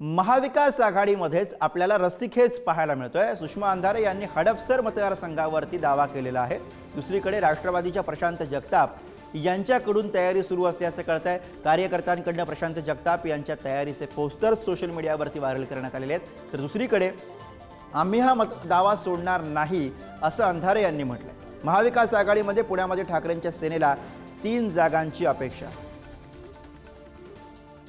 महाविकास आघाडीमध्येच आपल्याला रस्सीखेच पाहायला मिळतोय. सुषमा अंधारे यांनी हडपसर मतदारसंघावरती दावा केलेला आहे. दुसरीकडे राष्ट्रवादीच्या प्रशांत जगताप यांच्याकडून तयारी सुरू असल्याचं कळत आहे कार्यकर्त्यांकडनं प्रशांत जगताप यांच्या तयारीचे पोस्टर्स सोशल मीडियावरती व्हायरल करण्यात आलेले आहेत. तर दुसरीकडे आम्ही हा मत दावा सोडणार नाही असं अंधारे यांनी म्हटलंय. महाविकास आघाडीमध्ये पुण्यामध्ये ठाकरेंच्या सेनेला तीन जागांची अपेक्षा.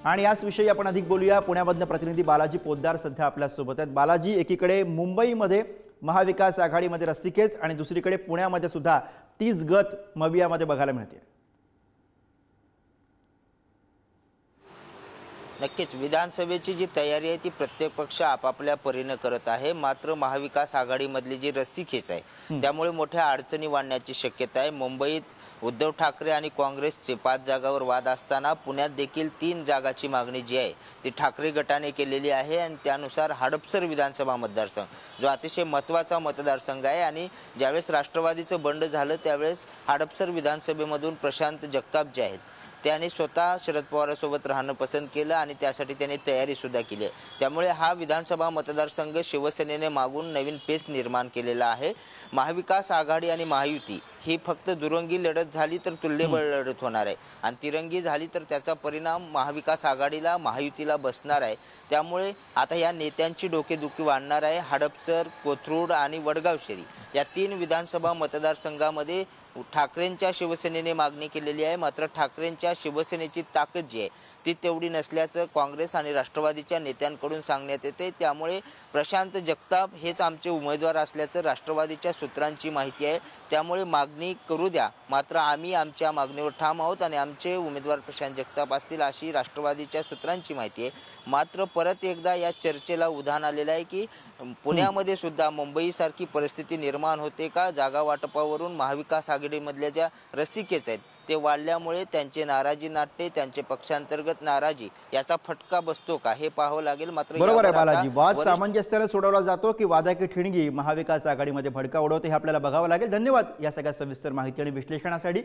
आणि याच विषयी आपण अधिक बोलूया. पुण्यामधनं प्रतिनिधी बालाजी पोद्दार सध्या आपल्यासोबत आहेत. बालाजी एकीकडे मुंबईमध्ये महाविकास आघाडीमध्ये रस्सीखेच आणि दुसरीकडे पुण्यामध्ये सुद्धा तीच गत मवियामध्ये बघायला मिळते नक्कीच विधानसभेची जी तयारी आहे ती प्रत्येक पक्ष आपापल्या परीनं करत आहे. मात्र महाविकास आघाडीमधली जी रस्सीखेच आहे त्यामुळे मोठ्या अडचणी वाढण्याची शक्यता आहे. मुंबईत उद्धव ठाकरे आणि काँग्रेसचे पाच जागावर वाद असताना पुण्यात देखील तीन जागाची मागणी जी आहे ती ठाकरे गटाने केलेली आहे आणि त्यानुसार हडपसर विधानसभा मतदारसंघ जो अतिशय महत्त्वाचा मतदारसंघ आहे आणि ज्यावेळेस राष्ट्रवादीचं बंड झालं त्यावेळेस हडपसर विधानसभेमधून प्रशांत जगताप जे आहेत त्याने स्वतः शरद पवारांसोबत राहणं पसंत केलं आणि त्यासाठी त्यांनी तयारी सुद्धा केली आहे. त्यामुळे हा विधानसभा मतदारसंघ शिवसेनेने मागून नवीन पेच निर्माण केलेला आहे. महाविकास आघाडी आणि महायुती ही फक्त दुरंगी लढत झाली तर तुल्यबळ लढत होणार आहे. आणि तिरंगी झाली तर त्याचा परिणाम महाविकास आघाडीला महायुतीला बसणार आहे. त्यामुळे आता या नेत्यांची डोकेदुखी वाढणार आहे. हडपसर कोथरूड आणि वडगाव शेरी या तीन विधानसभा मतदारसंघामध्ये ठाकरेंच्या शिवसेनेने मागणी केलेली आहे. मात्र ठाकरेंच्या शिवसेनेची ताकद जी आहे ती तेवढी नसल्याचं काँग्रेस आणि राष्ट्रवादीच्या नेत्यांकडून सांगण्यात येते. त्यामुळे प्रशांत जगताप हेच आमचे उमेदवार असल्याचं राष्ट्रवादीच्या सूत्रांची माहिती आहे. त्यामुळे मागणी करू द्या. मात्र आम्ही आमच्या मागणीवर ठाम आहोत आणि आमचे उमेदवार प्रशांत जगताप असतील अशी राष्ट्रवादीच्या सूत्रांची माहिती आहे. मात्र परत एकदा या चर्चेला उधाण आलेलं आहे की पुण्यामध्ये सुद्धा मुंबईसारखी परिस्थिती निर्माण होते का? जागा वाटपावरून महाविकास आघाडीमधल्या ज्या रसिकेच आहेत ते वाढल्यामुळे त्यांचे नाराजी नाटते त्यांचे पक्षांतर्गत नाराजी. याचा फटका बसतो का? हे पाहावं लागेल. मात्र बरोबर आहे बालाजी. वाद सामंजस्याने सोडवला जातो की वादाकी ठिणगी महाविकास आघाडीमध्ये भडका उडवते हे आपल्याला बघावं लागेल. धन्यवाद या सगळ्या सविस्तर माहिती आणि विश्लेषणासाठी.